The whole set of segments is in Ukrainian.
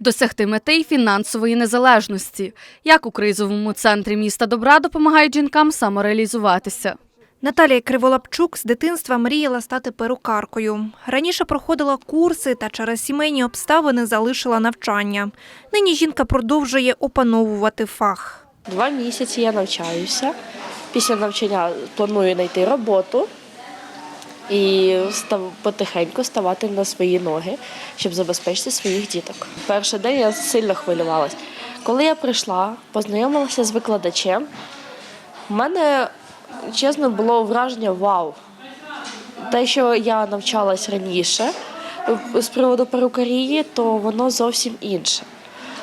Досягти мети й фінансової незалежності. Як у кризовому центрі міста добра допомагають жінкам самореалізуватися. Наталія Криволапчук з дитинства мріяла стати перукаркою. Раніше проходила курси та через сімейні обставини залишила навчання. Нині жінка продовжує опановувати фах. Два місяці я навчаюся. Після навчання планую знайти роботу і став- потихеньку ставати на свої ноги, щоб забезпечити своїх діток. Перший день я сильно хвилювалася. Коли я прийшла, познайомилася з викладачем, у мене чесно було враження вау. Те, що я навчалась раніше з приводу перукарії, то воно зовсім інше.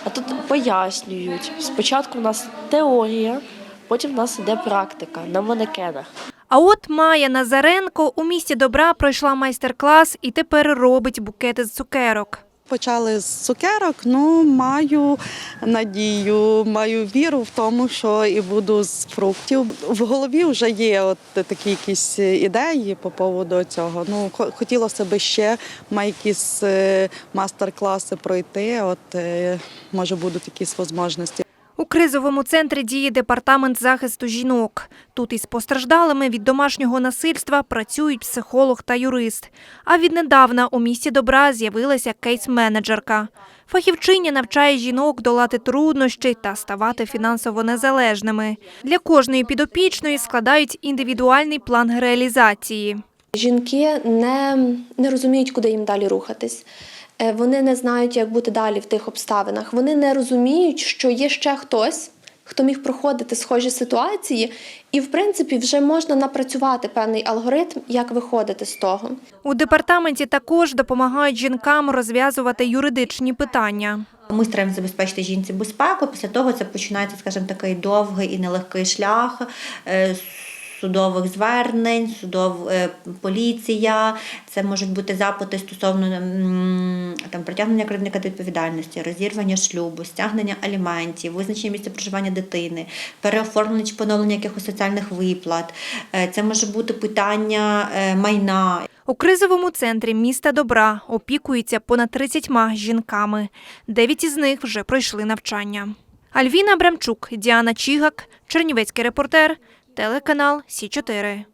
А тут пояснюють. Спочатку в нас теорія, потім в нас іде практика на манекенах. А от Майя Назаренко у місті добра пройшла майстер-клас і тепер робить букети з цукерок. Почали з цукерок, ну маю надію, маю віру в тому, що і буду з фруктів. В голові вже є от такі якісь ідеї по поводу цього. Ну хо- хотілося б ще маю якісь е, мастер-класи пройти. От е, може будуть якісь можливості. У кризовому центрі діє департамент захисту жінок. Тут із постраждалими від домашнього насильства працюють психолог та юрист. А віднедавна у місті добра з'явилася кейс-менеджерка. Фахівчиня навчає жінок долати труднощі та ставати фінансово незалежними. Для кожної підопічної складають індивідуальний план реалізації. Жінки не, не розуміють, куди їм далі рухатись. Е, Вони не знають, як бути далі в тих обставинах. Вони не розуміють, що є ще хтось, хто міг проходити схожі ситуації, і, в принципі, вже можна напрацювати певний алгоритм, як виходити з того. У департаменті також допомагають жінкам розв'язувати юридичні питання. Ми стараємося забезпечити жінці безпеку. Після того це починається, скажімо, такий довгий і нелегкий шлях е, судових звернень, судов е, поліція. Це можуть бути запити стосовно там притягнення кривдника до відповідальності, розірвання шлюбу, стягнення аліментів, визначення місця проживання дитини, переоформлення чи поновлення якихось соціальних виплат. Е, Це може бути питання е, майна, У кризовому центрі міста добра опікується понад 30 жінками. Дев'ять із них вже пройшли навчання. Альвіна Абрамчук, Діана Чігак, Чернівецький репортер, телеканал Сі 4